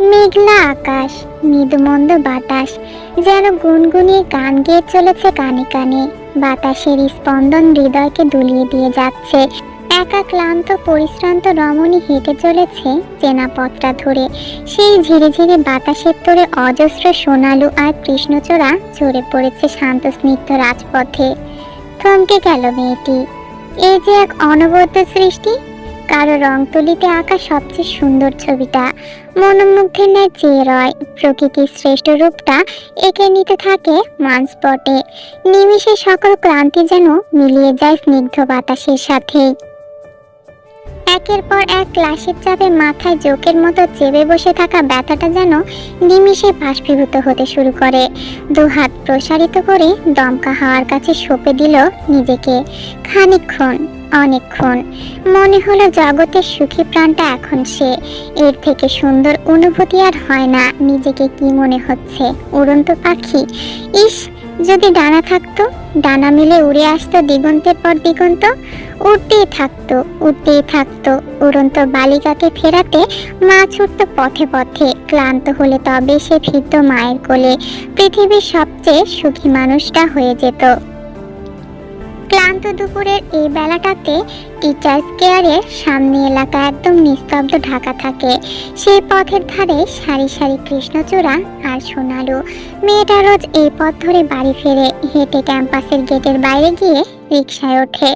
মেঘলা আকাশ, মৃদুমন্দ বাতাস, যেন গুনগুনিয়ে গান গেয়ে চলেছে কানে কানে। বাতাসের স্পন্দন হৃদয়কে দুলিয়ে দিয়ে যাচ্ছে। একা ক্লান্ত, পরিশ্রান্ত রমণী হেঁটে চলেছে চেনা পথটা ধরে। সেই ঝিরে ঝিরে বাতাসের তোরে অজস্র সোনালু আর কৃষ্ণচূড়া ঝরে পড়েছে শান্ত, স্নিগ্ধ রাজপথে। থমকে গেল মেয়েটি। এই যে এক অনবদ্য সৃষ্টি কারও রং তুলিতে আঁকা সবচেয়ে সুন্দর ছবিটা। মনোমুগ্ধের ন্যায় চেয়ে রয়, প্রকৃতির শ্রেষ্ঠ রূপটা এঁকে নিতে থাকে মানসপটে। নিমিষে সকল ক্লান্তি যেন মিলিয়ে যায় স্নিগ্ধ বাতাসের সাথে। একের পর এক ক্লাসের চাপে মাথায় জোকের মতো চেপে বসে থাকা ব্যথাটা যেন নিমিষে বাষ্পীভূত হতে শুরু করে। দুহাত প্রসারিত করে দমকা হাওয়ার কাছে সঁপে দিল নিজেকে। খানিকক্ষণ, অনেকক্ষণ, মনে হলো জগতের সুখী প্রাণটা এখন সে। এর থেকে সুন্দর অনুভূতি আর হয় না, নিজেকে কি মনে হচ্ছে? উড়ন্ত পাখি? ইস যদি ডানা থাকতো, ডানা মিলে উড়ে আসতো দিগন্তের পর দিগন্ত, উড়তেই থাকতো উড়তেই থাকতো। উড়ন্ত বালিকাকে ফেরাতে মা ছুটত পথে পথে, ক্লান্ত হলে তবে সে ফিরত মায়ের কোলে। পৃথিবীর সবচেয়ে সুখী মানুষটা হয়ে যেত। ক্লান্ত দুপুরের এই বেলাটাতে টিচার্স কেয়ারের সামনে এলাকা একদম নিস্তব্ধ ঢাকা থাকে। সেই পথের ধারে সারি সারি কৃষ্ণচূড়া আর সোনালু। মেয়েটা রোজ এই পথ ধরে বাড়ি ফেরে, হেঁটে ক্যাম্পাসের গেটের বাইরে গিয়ে রিক্সায় ওঠে।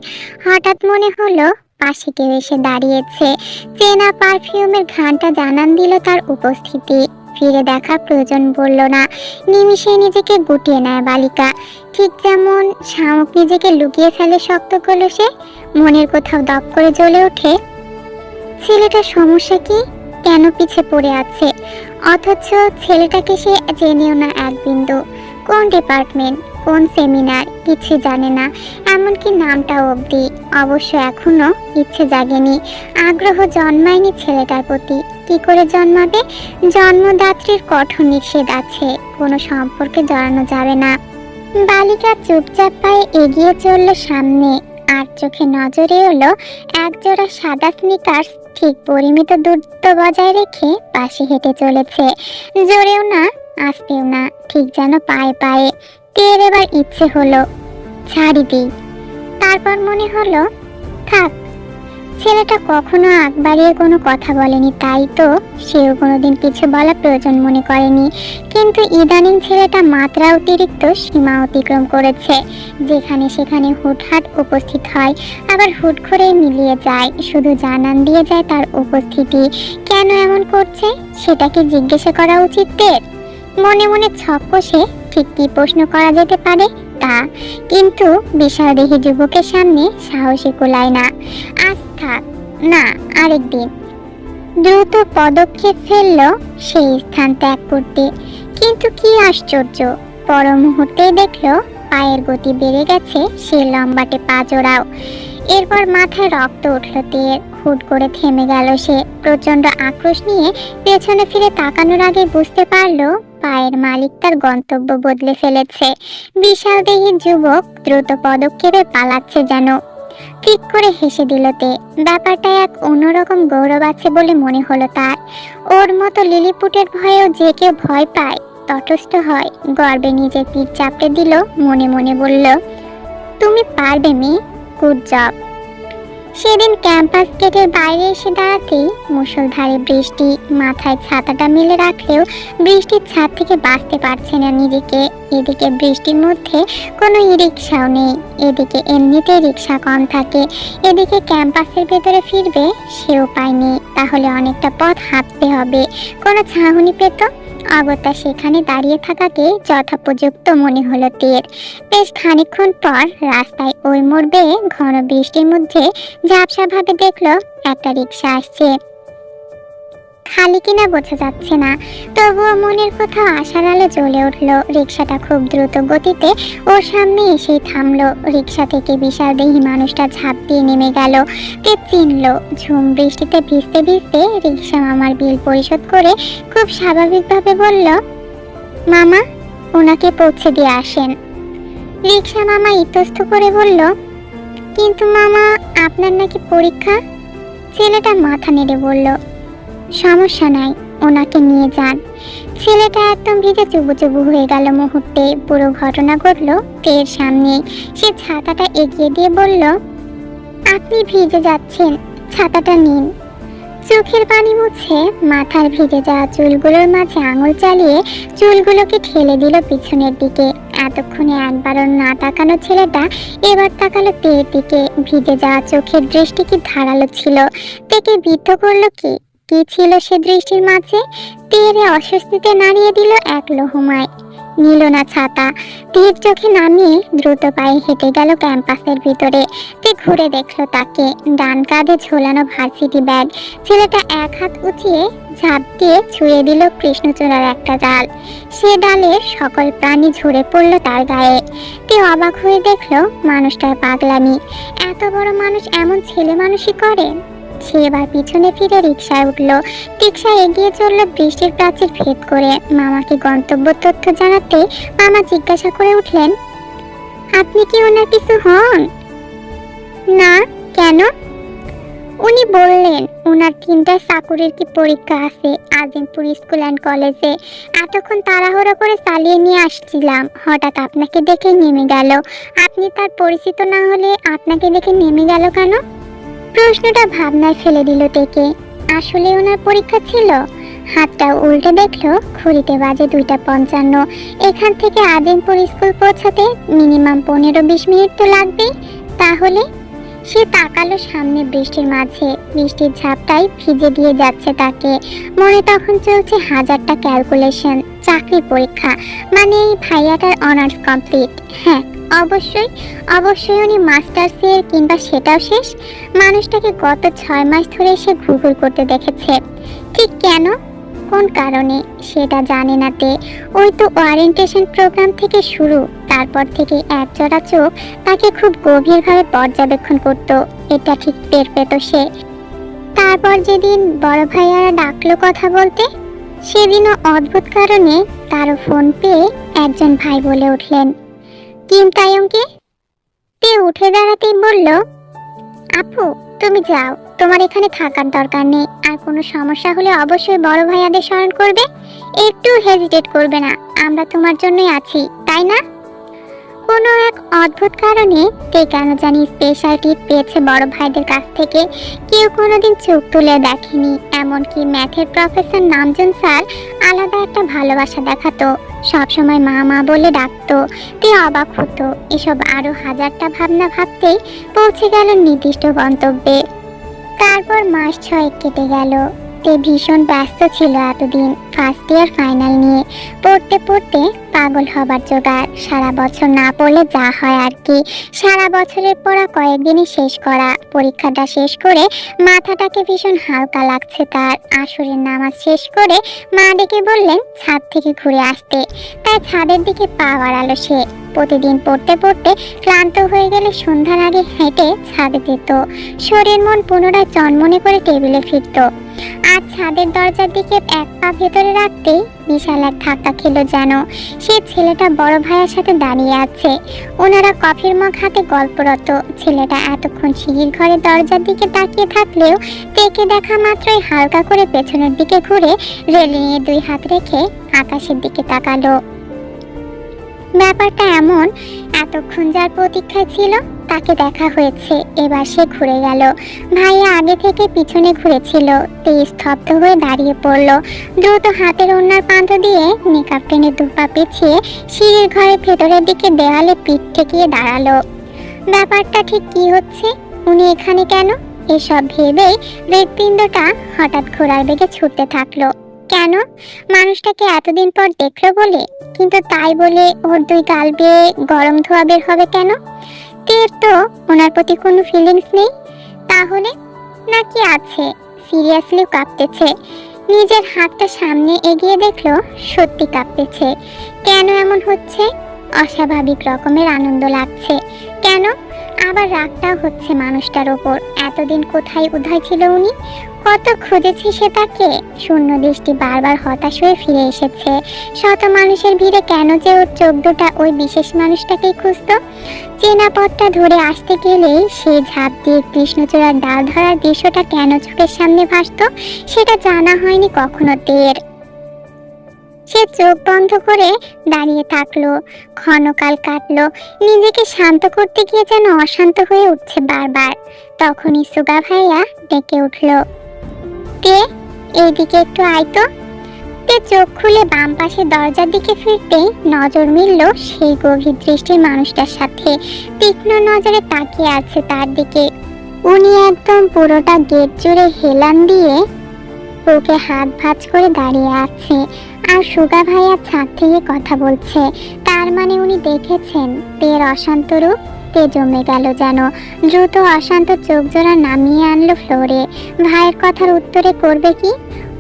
হঠাৎ মনে হলো পাশে কেউ এসে দাঁড়িয়েছে। চেনা পারফিউমের ঘ্রাণটা জানান দিল তার উপস্থিতি। ফিরে দেখা প্রয়োজন বলল না। নিমিষে নিজেকে গুটিয়ে নেয় বালিকা। ঠিক যেমন শামুক নিজেকে লুকিয়ে ফেলে শক্ত কলসে মনের কোথাও দপ করে জ্বলে ওঠে। ছেলেটার সমস্যা কি? কেন পিছে পড়ে আছে? অথচ ছেলেটাকে সে জেনেও না এক বিন্দু। কোন ডিপার্টমেন্ট, কোন সেমিনার কিছু জানে না। এমনকি নামটাও অবধি। অবশ্য এখনও ইচ্ছে জাগেনি। আগ্রহ জন্মায়নি ছেলেটার প্রতি। কি করে জন্মাবে? জন্মদাত্রীর কঠোর নিষেধ আছে। কোনো সম্পর্কে জড়ানো যাবে না। বালিকা চুপচাপ পায়ে এগিয়ে চলল সামনে। আর চোখে নজরে এলো একজোড়া সাদা স্নিকার্স, ঠিক পরিমিত দূরত্ব বজায় রেখে পাশে হেঁটে চলেছে। জোরেও না আসতেও না। ঠিক যেন পায়ে পায়ে তের এবার ইচ্ছে হলো। ছাড়ি দিই। তারপর মনে হলো, থাক, ছেলেটা কখনো আগ বাড়িয়ে কোনো কথা বলেনি, তাই তো সেও কোনোদিন কিছু বলা প্রয়োজন মনে করেনি। কিন্তু ইদানিং ছেলেটা মাত্রা অতিরিক্ত সীমা অতিক্রম করেছে। যেখানে সেখানে হুটহাট উপস্থিত হয়, আবার হুট করে মিলিয়ে যায়। শুধু জানান দিয়ে যায় তার উপস্থিতি। কেন এমন করছে, সেটাকে জিজ্ঞাসা করা উচিত দের। মনে মনে ছক কষে ঠিক কি প্রশ্ন করা যেতে পারে তা। কিন্তু বিশালদেহী যুবকের সামনে সাহসী কোলায় না। আজ থাক, না আরেকদিন দ্রুত পদক্ষেপ ফেলল সেই স্থান ত্যাগ করতে। কিন্তু কি আশ্চর্য, পর মুহূর্তেই দেখল পায়ের গতি বেড়ে গেছে সে লম্বাটে পা জোড়াও। এরপর মাথায় রক্ত উঠল তের হুট করে থেমে গেল সে। প্রচণ্ড আক্রোশ নিয়ে পেছনে ফিরে তাকানোর আগে বুঝতে পারল পায়ের মালিক তার গন্তব্য বদলে ফেলেছে। বিশাল দেহী যুবক দ্রুত পদক্ষেপে পালাচ্ছে যেন। ঠিক করে হেসে দিল তে। ব্যাপারটা এক অন্যরকম গৌরব আছে বলে মনে হলো তার। ওর মতো লিলিপুটের ভয়েও যে কেউ ভয় পায়, তটস্থ হয়। গর্বে নিজের পিঠ চাপড়ে দিল, মনে মনে বলল, তুমি পারবে মেয়ে, গুড জব। সেদিন ক্যাম্পাস গেটের বাইরে এসে দাঁড়াতেই মুষলধারে বৃষ্টি, মাথায় ছাতাটা মেলে রাখলেও বৃষ্টির ছাদ থেকে বাঁচতে পারছে না নিজেকে। এদিকে বৃষ্টির মধ্যে কোনো ই রিক্সাও নেই, এদিকে এমনিতেই রিক্সা কম থাকে, এদিকে ক্যাম্পাসের ভেতরে ফিরবে সেও পায়নি তাহলে অনেকটা পথ হাঁটতে হবে। কোনো ছাহুনি পেত? অগত্যা সেখানে দাঁড়িয়ে থাকাকে যথোপযুক্ত মনে হলো তীর। বেশ খানিকক্ষণ পর রাস্তায় ওই মোড় ঘন বৃষ্টির মধ্যে ঝাপসাভাবে দেখল একটা রিক্সা আসছে। খালি কিনা বোঝা যাচ্ছে না। তবুও মনের কোথাও আশার আলো জ্বলে উঠল। রিক্সাটা খুব দ্রুত গতিতে ওর সামনে এসেই থামলো। রিক্সা থেকে বিশাল দেহী মানুষটা ঝাঁপ দিয়ে নেমে গেল। তে চিনলো। ঝুম বৃষ্টিতে ভিজতে ভিজতে রিক্সা মামার বিল পরিশোধ করে খুব স্বাভাবিকভাবে বলল, মামা, ওনাকে পৌঁছে দিয়ে আসেন। রিক্সা মামা ইতস্ত করে বলল, কিন্তু মামা, আপনার নাকি পরীক্ষা? ছেলেটা মাথা নেড়ে বলল সমস্যা নাই, ওনাকে নিয়ে যান। ছেলেটা একদম ভিজে চুবু চুবু হয়ে গেল মুহূর্তে। পুরো ঘটনা ঘটলো তের সামনে। সে ছাতাটা এগিয়ে দিয়ে বলল, আপনি ভিজে যাচ্ছেন, ছাতাটা নিন। চোখের পানি মুছে মাথার ভিজে যাওয়া চুলগুলোর মাঝে আঙুল চালিয়ে চুলগুলোকে ঠেলে দিল পিছনের দিকে। এতক্ষণে একবারও না তাকানো ছেলেটা এবার তাকালো তের দিকে। ভিজে যাওয়া চোখের দৃষ্টি কি ধারালো ছিল, তেকে বিদ্ধ করল কি? কি ছিল সে দৃষ্টির মাঝে? তেরে অস্বস্তিতে নাড়িয়ে দিল এক লোহমায়। নিল না ছাতা। তীর চোখে নামিয়ে দ্রুত পায়ে হেঁটে গেল ক্যাম্পাসের ভিতরে। তে ঘুরে দেখল তাকে। ডান কাঁধে ঝোলানো ভার্সিটি ব্যাগ। ছেলেটা এক হাত উঁচিয়ে ঝাঁপ দিয়ে ছুঁয়ে দিল কৃষ্ণচূড়ার একটা ডাল। সে ডালের সকল প্রাণী ঝরে পড়ল তার গায়ে। তে অবাক হয়ে দেখল, মানুষটার পাগলামি। এত বড় মানুষ এমন ছেলে মানুষই করে? সে এবার পিছনে ফিরে রিক্সায় উঠল। রিক্সায় এগিয়ে চলল বৃষ্টির প্রাচীর ভেদ করে। মামাকে গন্তব্য তথ্য জানাতে মামা জিজ্ঞাসা করে উঠলেন, আপনি কি ওনার কিছু হন? না, কেন? উনি বললেন, ওনার তিনটা চাকুরির কি পরীক্ষা আছে? আজিমপুর স্কুল অ্যান্ড কলেজে। এতক্ষণ তাড়াহুড়ো করে চালিয়ে নিয়ে আসছিলাম। হঠাৎ আপনাকে দেখে নেমে গেল। আপনি তার পরিচিত না হলে আপনাকে দেখে নেমে গেল কেন? প্রশ্নটা ভাবনায় ফেলে দিল তেকে। আসলে ওনার পরীক্ষা ছিল। হাতটা উল্টে দেখল, ঘড়িতে বাজে দুইটা পঞ্চান্ন। এখান থেকে আদিমপুর স্কুল পৌঁছাতে মিনিমাম পনেরো বিশ মিনিট তো লাগবেই। তাহলে? সে তাকালো সামনে বৃষ্টির মাঝে। বৃষ্টির ঝাপটাই ভিজে দিয়ে যাচ্ছে তাকে। মনে তখন চলছে হাজারটা ক্যালকুলেশন, চাকরি পরীক্ষা। মানে এই ভাইয়াটার অনার্স কমপ্লিট। হ্যাঁ অবশ্যই অবশ্যই উনি মাস্টার মাস্টার্সের কিংবা সেটাও শেষ। মানুষটাকে গত ছয় মাস ধরে সে ঘুরঘুর করতে দেখেছে। ঠিক কেন? কোন কারণে? সেটা জানে না তে। ওই তো ওয়ারেন্টেশন প্রোগ্রাম থেকে শুরু। তারপর থেকে এক জোড়া চোখ তাকে খুব গভীরভাবে পর্যবেক্ষণ করত। এটা ঠিক টের পেত সে। তারপর যেদিন বড় ভাইয়ারা ডাকলো কথা বলতে, সেদিনও অদ্ভুত কারণে তারও ফোন পেয়ে একজন ভাই বলে উঠলেন। কিম তায়ংকে তে উঠে দাঁড়াতে বলল, আপু, তুমি যাও। তোমার এখানে থাকার দরকার নেই। আর কোনো সমস্যা হলে অবশ্যই বড় ভাইয়াদের স্মরণ করবে। একটু হেজিটেট করবে না। আমরা তোমার জন্যই আছি, তাই না? কোনো এক অদ্ভুত কারণে কে কেন জানি স্পেশাল টিপ পেয়েছে বড় ভাইদের কাছ থেকে। কেউ কোনোদিন চোখ তুলে দেখেনি। এমনকি ম্যাথের প্রফেসর নামজন স্যার আলাদা একটা ভালোবাসা দেখাতো। সবসময় মা মা বলে ডাকতো। তে অবাক হতো। এসব আরও হাজারটা ভাবনা ভাবতেই পৌঁছে গেল নির্দিষ্ট গন্তব্যে। তারপর মাস ছয়েক কেটে গেল। তে ভীষণ ব্যস্ত ছিল এতদিন। ফার্স্ট ইয়ার ফাইনাল নিয়ে পড়তে পড়তে পাগল হবার জোগাড়। সারা বছর না পড়লে যা হয় আর কি। সারা বছরের পড়া কয়েকদিনই শেষ করা। পরীক্ষাটা শেষ করে মাথাটাকে ভীষণ হালকা লাগছে তার। আসরের নামাজ শেষ করে মা ডেকে বললেন, ছাদ থেকে ঘুরে আসতে। তাই ছাদের দিকে পা বাড়ালো সে। প্রতিদিন পড়তে পড়তে ক্লান্ত হয়ে গেলে সন্ধ্যার আগে হেঁটে ছাদে যেত। শরীর মন পুনরায় চনমনে করে টেবিলে ফিরত। আর ছাদের দরজার দিকে এক পা ভেতরে রাখতেই বিশাল এক ধাক্কা খেলো যেন। সে ছেলেটা বড় ভাইয়ের সাথে দাঁড়িয়ে আছে। ওনারা কফির মগ হাতে গল্পরত। ছেলেটা এতক্ষণ সিঁড়ির ঘরের দরজার দিকে তাকিয়ে থাকলেও তেকে দেখা মাত্রই হালকা করে পেছনের দিকে ঘুরে রেলিংয়ে দুই হাত রেখে আকাশের দিকে তাকালো। ব্যাপারটা এমন, এতক্ষণ যার প্রতীক্ষায় ছিল তাকে দেখা হয়েছে, এবার সে ঘুরে গেল। ভাইয়া আগে থেকে পিছনে ঘুরেছিল তে স্তব্ধ হয়ে দাঁড়িয়ে পড়ল। দ্রুত হাতের ওনার পান্ত দিয়ে মেকআপ টেনে দুপা পিছিয়ে সিঁড়ির ঘরের ভেতরের দিকে দেওয়ালে পিঠ ঠেকিয়ে দাঁড়াল। ব্যাপারটা ঠিক কি হচ্ছে? উনি এখানে কেন? এসব ভেবেই হৃৎপিণ্ডটা হঠাৎ ঘোড়ার বেগে ছুটতে থাকল। কেন? মানুষটাকে এতদিন পর দেখল বলে? কিন্তু তাই বলে ওর দুই গাল বেয়ে গরম ধোয়া বের হবে কেন? তের তো, ওনার প্রতি কোনো ফিলিংস নেই। তাহলে? নাকি আছে? সিরিয়াসলি কাঁপতেছে। নিজের হাতটা সামনে এগিয়ে দেখল, সত্যি কাঁপতেছে। কেন এমন হচ্ছে? অস্বাভাবিক রকমের আনন্দ লাগছে। কেন? আবার রাগটাও হচ্ছে মানুষটার ওপর। এতদিন কোথায় উধায় ছিল উনি? কত খুঁজেছে সে তাকে? শূন্য দৃষ্টি বারবার হতাশ হয়ে ফিরে এসেছে। শত মানুষের ভিড়ে কেন যে ওর চোখ দুটা ওই বিশেষ মানুষটাকেই খুঁজত? চেনা পথটা ধরে আসতে গেলেই সে ঝাঁপ দিয়ে কৃষ্ণচূড়ার ডাল ধরার দৃশ্যটা কেন চোখের সামনে ভাসত? সেটা জানা হয়নি কখনো তের। সে চোখ বন্ধ করে দাঁড়িয়ে থাকল। ক্ষণকাল কাটলো। নিজেকে শান্ত করতে গিয়ে যেন অশান্ত হয়ে উঠছে বারবার। তখনই সুগা ভাইয়া ডেকে উঠল। তে এইদিকে একটু আয় তো। তে চোখ খুলে বাম পাশে দরজার দিকে ফিরতেই নজর মিলল সেই গভীর দৃষ্টির মানুষটার সাথে। তীক্ষ্ণ নজরে তাকিয়ে আছে তার দিকে। উনি একদম পুরোটা গেট জুড়ে হেলান দিয়ে ওকে হাত ভাঁজ করে দাঁড়িয়ে আছে আর সুগা ভাইয়া ছাদ থেকে কথা বলছে। তার মানে উনি দেখেছেন, তের অশান্ত রূপ তে জমে গেল যেন। দ্রুত অশান্ত চোখ জোড়া নামিয়ে আনলো ফ্লোরে। ভাইয়ের কথার উত্তরে করবে কি?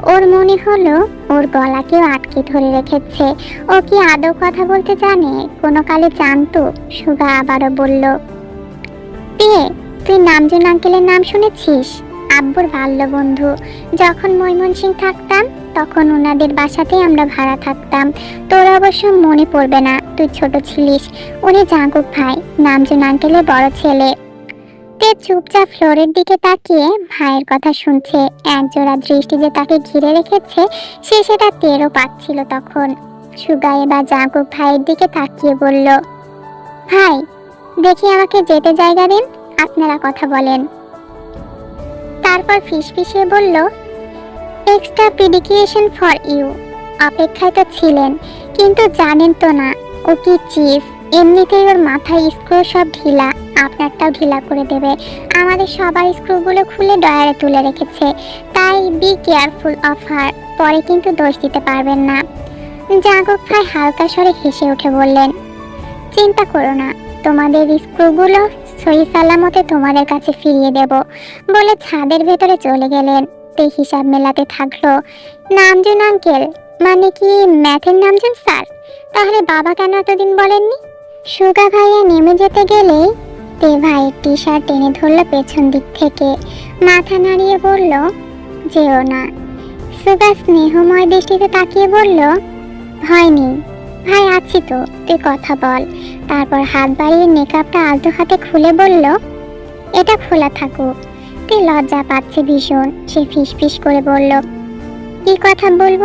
ওর মনে হলো ওর গলাকেও আটকে ধরে রেখেছে। ও কি আদৌ কথা বলতে জানে? কোনো কালে জানতো? সুগা আবারও বলল, তে, তুই নামজুন আঙ্কেলের নাম শুনেছিস? আব্বুর বাল্য বন্ধু যখন ময়মনসিং থাকতাম, তখন ওনাদের বাসাতেই আমরা ভাড়া থাকতাম। তোর অবশ্য মনে পড়বে না, তুই ছোট ছিলিস। উনি জাঙ্কুক ভাই নামজুন আঙ্কেলের বড় ছেলে। তে চুপচাপ ফ্লোরের দিকে তাকিয়ে ভাইয়ের কথা শুনছে। একজোড়া দৃষ্টি যে তাকে ঘিরে রেখেছে, সে সেটা টেরও পাচ্ছিল তখন। সুগা এবার জাঙ্কুক ভাইয়ের দিকে তাকিয়ে বলল, ভাই, দেখি আমাকে যেতে জায়গা দিন, আপনারা কথা বলেন। তারপর ফিসফিসিয়ে বলল এক্সট্রা প্রিডিকিয়েশন ফর ইউ অপেক্ষায় তো ছিলেন, কিন্তু জানেন তো না, ও কি চিজ এমনিতেই ওর মাথায় স্ক্রু সব ঢিলা, আপনারটাও ঢিলা করে দেবে। আমাদের সবার স্ক্রুগুলো খুলে ডয়ারে তুলে রেখেছে, তাই বি কেয়ারফুল অফ হার পরে কিন্তু দোষ দিতে পারবেন না। জাগক ভাই হালকা স্বরে হেসে উঠে বললেন, চিন্তা করো না, তোমাদের স্ক্রুগুলো সহি সালামতে তোমাদের কাছে ফিরিয়ে দেব। বলে ছাদের ভেতরে চলে গেলেন। তে হিসাব মেলাতে থাকল নামজুন আঙ্কেল। মানে কি ম্যাথের নামজুন স্যার? তাহলে বাবা কেন এতদিন বলেননি? সুগা ভাইয়া নেমে যেতে গেলেই তে ভাই টি শার্ট টেনে ধরলো পেছন দিক থেকে। মাথা নাড়িয়ে বলল, যেও না। সুগা স্নেহময় দৃষ্টিতে তাকিয়ে বলল, হয়নি। ভাই আছি তো। তুই কথা বল। তারপর হাত বাড়িয়ে মেকআপটা আলতো হাতে খুলে বলল, এটা খোলা থাকুক। তুই লজ্জা পাচ্ছে ভীষণ। সে ফিস ফিস করে বলল, কি কথা বলব?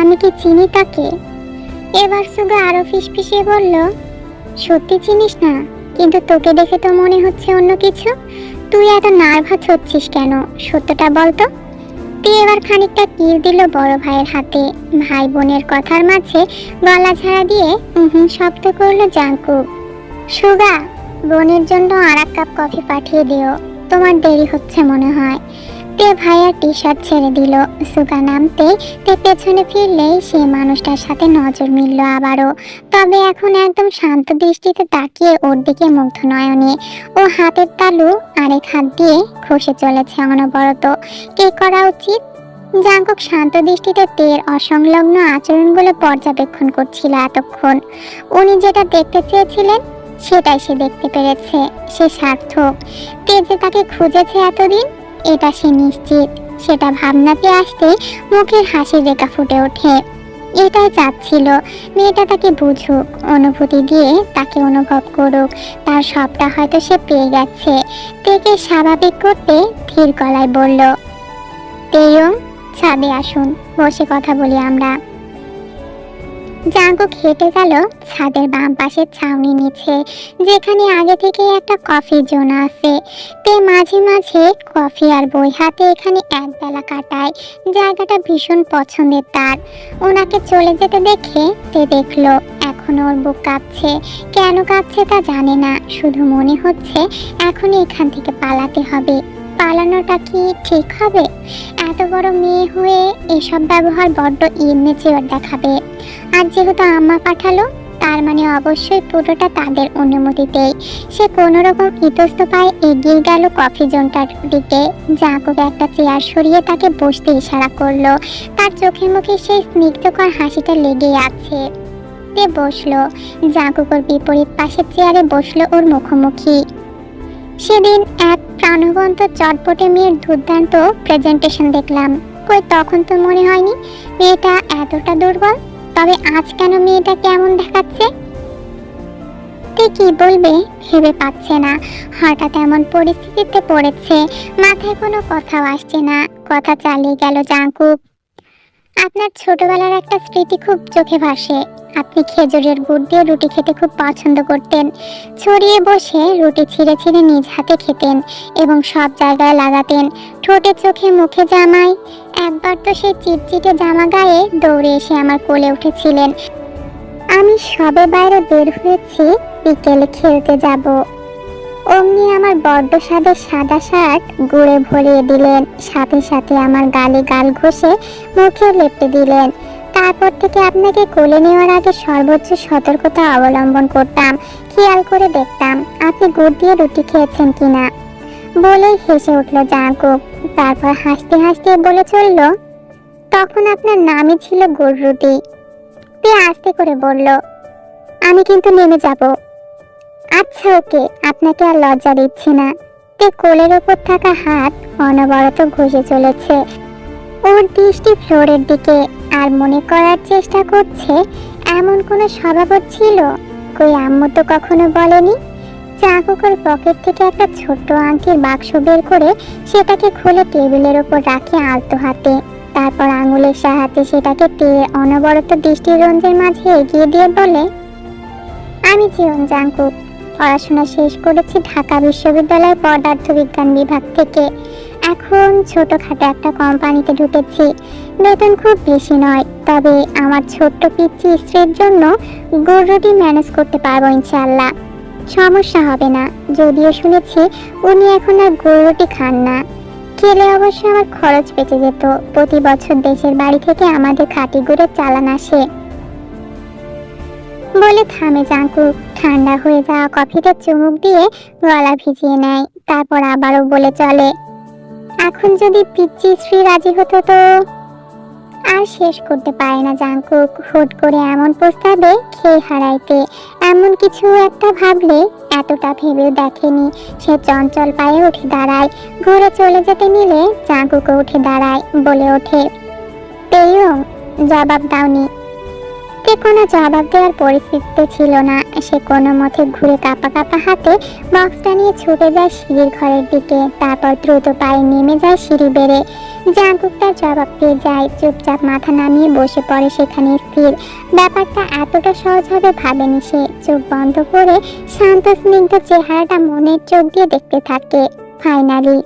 আমি কি চিনি তাকে? এবার সুগা আরও ফিস ফিসিয়ে বলল, সত্যি চিনিস না? কিন্তু তোকে দেখে তো মনে হচ্ছে অন্য কিছু? তুই এত নার্ভাস হচ্ছিস কেন? সত্যটা বলতো তুই এবার খানিকটা কিল দিল বড় ভাইয়ের হাতে। ভাই বোনের কথার মাঝে গলা ঝাড়া দিয়ে হুম শব্দ করল জাঙ্কুক সুগা, বোনের জন্য আর কাপ কফি পাঠিয়ে দিও। তোমার দেরি হচ্ছে মনে হয়। তে ভাইয়া টি শার্ট ছেড়ে দিল? সুগা নামতে তে পেছনে ফিরলেই সে মানুষটার সাথে নজর মিলল আবারও। তবে এখন একদম শান্ত দৃষ্টিতে তাকিয়ে ওর দিকে মুগ্ধ নয়নে। ও হাতের তালু আরেক হাত দিয়ে খসে চলেছে অনবরত। কে করা উচিত? জাঙ্কুক শান্ত দৃষ্টিতে তের অসংলগ্ন আচরণগুলো পর্যবেক্ষণ করছিল এতক্ষণ। উনি যেটা দেখতে চেয়েছিলেন, সেটাই সে দেখতে পেরেছে, সে সার্থক। তে যে তাকে খুঁজেছে এতদিন এটা সে নিশ্চিত। সেটা ভাবনাতে আসতেই মুখের হাসির রেখা ফুটে ওঠে। এটাই চাচ্ছিল, মেয়েটা তাকে বুঝুক, অনুভূতি দিয়ে তাকে অনুভব করুক। তার সবটা হয়তো সে পেয়ে গেছে। তেকে স্বাভাবিক করতে ধীর গলায় বলল তেয়ং ছাদে আসুন, বসে কথা বলি আমরা। জাঙ্কুক হেঁটে গেল। ছাদের বাম পাশের ছাউনি নিচে, যেখানে আগে থেকে একটা কফি জোন আছে। তে মাঝে মাঝে কফি আর বই হাতে এখানে এক বেলা কাটায়। জায়গাটা ভীষণ পছন্দের তার। ওনাকে চলে যেতে দেখে তে দেখল, এখন ওর বুক কাঁপছে। কেন কাঁপছে তা জানে না। শুধু মনে হচ্ছে এখন এখান থেকে পালাতে হবে। পালানোটা কি ঠিক হবে? এত বড় মেয়ে হয়ে এসব ব্যবহার বড্ড ইমেচিওর দেখাবে। আর যেহেতু আম্মা পাঠালো, তার মানে অবশ্যই পুরোটা তাদের অনুমতিতেই। সে কোনো রকম ইতস্ত পায়ে এগিয়ে গেল কফি জোনটার দিকে। জাকুব একটা চেয়ার সরিয়ে তাকে বসতে ইশারা করল। তার চোখে মুখে সেই স্নিগ্ধকর হাসিটা লেগেই আছে। বসল। জাকুকর বিপরীত পাশের চেয়ারে বসল ওর মুখোমুখি। সেদিন এক প্রাণবন্ত চটপটে মেয়ের দুর্দান্ত প্রেজেন্টেশন দেখলাম। কই, তখন তো মনে হয়নি মেয়েটা এতটা দুর্বল, তবে আজ কেন মেয়েটা কেমন দেখাচ্ছে? কি বলবে, ভেবে পাচ্ছে না। হঠাৎ এমন পরিস্থিতিতে পড়েছে, মাথায় কোনো কথাও আসছে না। কথা চালিয়ে গেল জাঙ্কুক। আপনার ছোটবেলার একটা স্মৃতি খুব চোখে ভাসে। আপনি খেজুরের গুড় দিয়ে রুটি খেতে খুব পছন্দ করতেন। ছড়িয়ে বসে রুটি ছিঁড়ে ছিঁড়ে নিজ হাতে খেতেন এবং সব জায়গায় লাগাতেন। ঠোঁটে চোখে মুখে জামায় একবার তো সেই চিটচিটে জামা গায়ে দৌড়ে এসে আমার কোলে উঠেছিলেন। আমি সবে বাইরে বের হয়েছি, বিকেলে খেলতে যাব। অমনি আমার বড্ড সাদা সাদা শার্ট গুড়ে ভরিয়ে দিলেন। সাথে সাথে আমার গালে গাল ঘষে মুখে লেপটে দিলেন। তারপর থেকে আপনাকে কোলে নেওয়ার আগে সর্বোচ্চ সতর্কতা অবলম্বন করতাম, খেয়াল করে দেখতাম আপনি গুড় দিয়ে রুটি খেয়েছেন কিনা। বলেই হেসে উঠল জাঁকুক তারপর হাসতে হাসতে বলে চলল, তখন আপনার নামই ছিল গুড় রুটি। তে আস্তে করে বলল, আমি কিন্তু নেমে যাব। আচ্ছা ওকে। আপনাকে আর লজ্জা দিচ্ছি না। তে কোলের ওপর থাকা হাত অনবরত ঘষে চলেছে। ওর দৃষ্টি ফ্লোরের দিকে, আর মনে করার চেষ্টা করছে, এমন কোনো স্বভাব ছিল? কই আম্মু তো কখনো বলেনি? চাকুকের পকেট থেকে একটা ছোট্ট আংটির বাক্স বের করে সেটাকে খুলে টেবিলের ওপর রাখে আলতো হাতে। তারপর আঙুলের সাহায্যে সেটাকে টেয়ে অনবরত দৃষ্টিরঞ্জের মাঝে এগিয়ে দিয়ে বলে, আমি জীবন পড়াশোনা শেষ করেছি ঢাকা বিশ্ববিদ্যালয়ের পদার্থবিজ্ঞান বিভাগ থেকে। এখন ছোটখাটো একটা কোম্পানিতে ঢুকেছি। বেতন খুব বেশি নয়, তবে আমার ছোট্ট পিচ্ছি স্ত্রীর জন্য গরুটি ম্যানেজ করতে পারব ইনশাল্লাহ সমস্যা হবে না, যদিও শুনেছি উনি এখন আর গরুটি খান না। খেলে অবশ্য আমার খরচ বেঁচে যেত। প্রতি বছর দেশের বাড়ি থেকে আমাদের খাঁটি গুড়ের চালান আসে। বলে থামে জাঙ্কু। ঠান্ডা হয়ে যাওয়া কফিতে চুমুক দিয়ে গলা ভিজিয়ে নেয়, তারপর আবারও বলে চলে, এখন যদি পিচ্ছি শ্রী রাজি হতো তো? আর শেষ করতে পারে না জাঙ্কুক হুট করে এমন প্রস্তাবে খেয়ে হারাইতে। এমন কিছু একটা ভাবলে এতটা ভেবেও দেখেনি। সে চঞ্চল পায়ে উঠে দাঁড়ায়। ঘুরে চলে যেতে নিলে জাঙ্কুকও উঠে দাঁড়ায় বলে ওঠে পেয়ং জবাব দাওনি। তে কোনো জবাব দেওয়ার পরিস্থিতিতে ছিল না। সে কোনো মতে ঘুরে কাপা কাপা হাতে বক্সটা নিয়ে ছুটে যায় সিঁড়ির ঘরের দিকে। তারপর দ্রুত পায়ে নেমে যায় সিঁড়ি বেড়ে। জাঙ্কুক জবাব পেয়ে যায়, চুপচাপ মাথা নামিয়ে বসে পড়ে সেখানে স্থির। ব্যাপারটা এতটা সহজ হবে ভাবেনি সে। চোখ বন্ধ করে শান্ত, স্নিগ্ধ চেহারাটা মনের চোখ দিয়ে দেখতে থাকে। ফাইনালি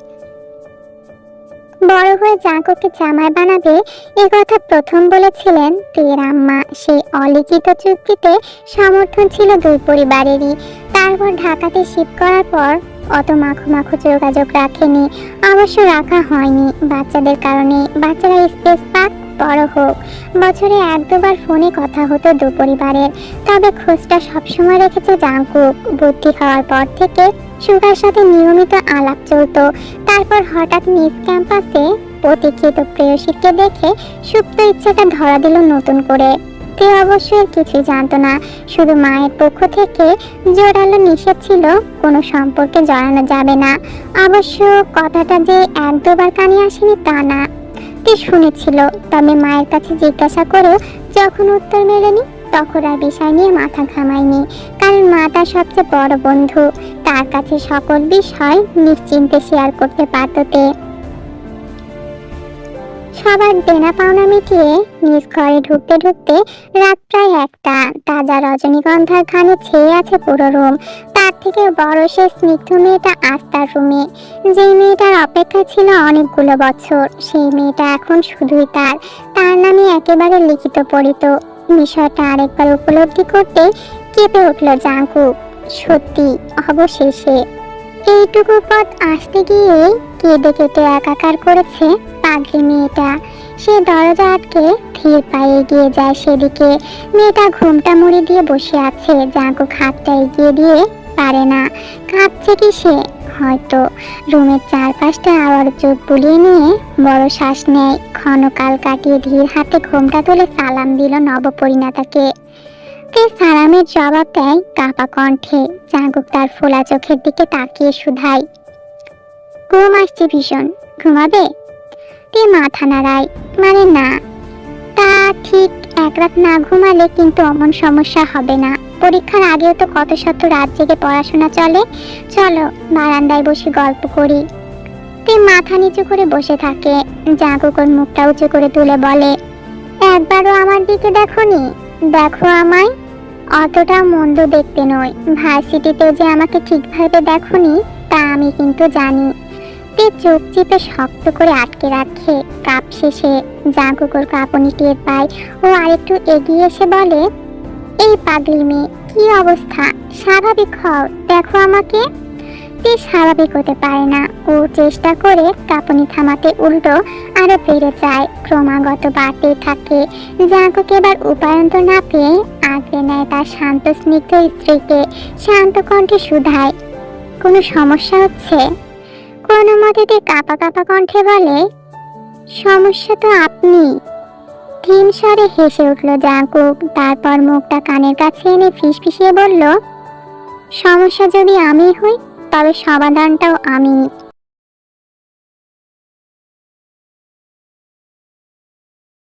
বড় হয়ে জাঙ্কুকে জামাই বানাবে, এ কথা প্রথম বলেছিলেন তের আম্মা। সেই অলিখিত চুক্তিতে সমর্থন ছিল দুই পরিবারেরই। তারপর ঢাকাতে শিফট করার পর অত মাখো মাখো যোগাযোগ রাখেনি। অবশ্য রাখা হয়নি। বাচ্চাদের কারণে বাচ্চারা স্পেস পাক বড় হোক। বছরে এক দুবার ফোনে কথা হতো দু পরিবারের তবে খোঁজটা সবসময় রেখেছে জাঙ্কুক। বুদ্ধি হওয়ার পর থেকে সুগার সাথে নিয়মিত আলাপ চলতো। তারপর হঠাৎ নিজ ক্যাম্পাসে প্রতীক্ষিত প্রেয়সীকে দেখে সুপ্ত ইচ্ছাটা ধরা দিল নতুন করে। তে অবশ্যই কিছুই জানতো না। শুধু মায়ের পক্ষ থেকে জোরালো নিষেধ ছিল, কোনো সম্পর্কে জড়ানো যাবে না। অবশ্য কথাটা যে এক দুবার কানে আসেনি তা না। তে শুনেছিল। তবে মায়ের কাছে জিজ্ঞাসা করেও যখন উত্তর মেলেনি, তখন আর বিষয় নিয়ে মাথা ঘামায়নি। কারণ মা তার সবচেয়ে বড় বন্ধু। তার কাছে সকল বিষয় নিশ্চিন্তে শেয়ার করতে পারততে সবার দেনা পাওনা মিটিয়ে নিজ ঘরে ঢুকতে ঢুকতে রাত প্রায় একটা। তাজা রজনীগন্ধার ঘানে ছেয়ে আছে পুরো রুম তার থেকে বড় সে স্নিগ্ধ মেয়েটা আজ তার রুমে। যে মেয়েটার অপেক্ষা ছিল অনেকগুলো বছর, সেই মেয়েটা এখন শুধুই তার। তার নামে একেবারে লিখিত পড়িত। বিষয়টা আরেকবার উপলব্ধি করতে কেঁপে উঠল জাঙ্কুক সত্যি, অবশেষে। এইটুকু পথ আসতে গিয়ে কেঁদে কেটে একাকার করেছে পাগলি মেয়েটা। সে দরজা আটকে ধীর পায়ে এগিয়ে যায় সেদিকে। মেয়েটা ঘুমটা মুড়ি দিয়ে বসে আছে। জাঁকুক হাতটা এগিয়ে দিয়ে পারে না। কাঁপছে কি সে হয়তো রুমের চারপাশটা আবার চোখ বুলিয়ে নিয়ে বড় শ্বাস নেয়। ক্ষণকাল কাটিয়ে ধীর হাতে ঘোমটা তুলে সালাম দিল নবপরিণাতাকে। সালামের জবাব দেয় কাপা কণ্ঠে জাগুক তার ফোলা চোখের দিকে তাকিয়ে শুধায়। ঘুম আসছে ভীষণ। ঘুমাবে? তে মাথা নাড়ায় মানে না। তা ঠিক এক রাত না ঘুমালে কিন্তু অমন সমস্যা হবে না। পরীক্ষার আগেও তো কত শত রাত জেগে পড়াশোনা চলে। চলো, বারান্দায় বসে গল্প করি। তে মাথা নিচু করে বসে থাকে। জাগুকর মুখটা উঁচু করে তুলে বলে, একবারও আমার দিকে দেখোনি? দেখো আমায়। অতটা মন্দ দেখতে নয়। ভার্সিটিতে যে আমাকে ঠিকভাবে দেখোনি, তা আমি কিন্তু জানি। তে চোখ চিপে শক্ত করে আটকে রাখে। কাপ শেষে জাগুকর কাঁপুনি টের পায় ও আরেকটু এগিয়ে এসে বলে, এই পাগলি মেয়ে, কি অবস্থা? স্বাভাবিক হও, দেখো আমাকে। তে স্বাভাবিক হতে পারে না। ও চেষ্টা করে কাঁপুনি থামাতে উল্টো আরও বেড়ে যায়। ক্রমাগত বাড়তেই থাকে। জাগুক এবার উপায়ন্ত না পেয়ে আগলে নেয় তার শান্ত স্নিগ্ধ স্ত্রীকে। শান্ত কণ্ঠে শুধায়, কোনো সমস্যা হচ্ছে? মতেতে কাপা কাপা কণ্ঠে বলে, সমস্যা তো আপনি। থিম স্বরে হেসে উঠল জাগুক তারপর মুখটা কানের কাছে এনে ফিসফিসিয়ে বলল, সমস্যা যদি আমি হই, তবে সমাধানটাও আমি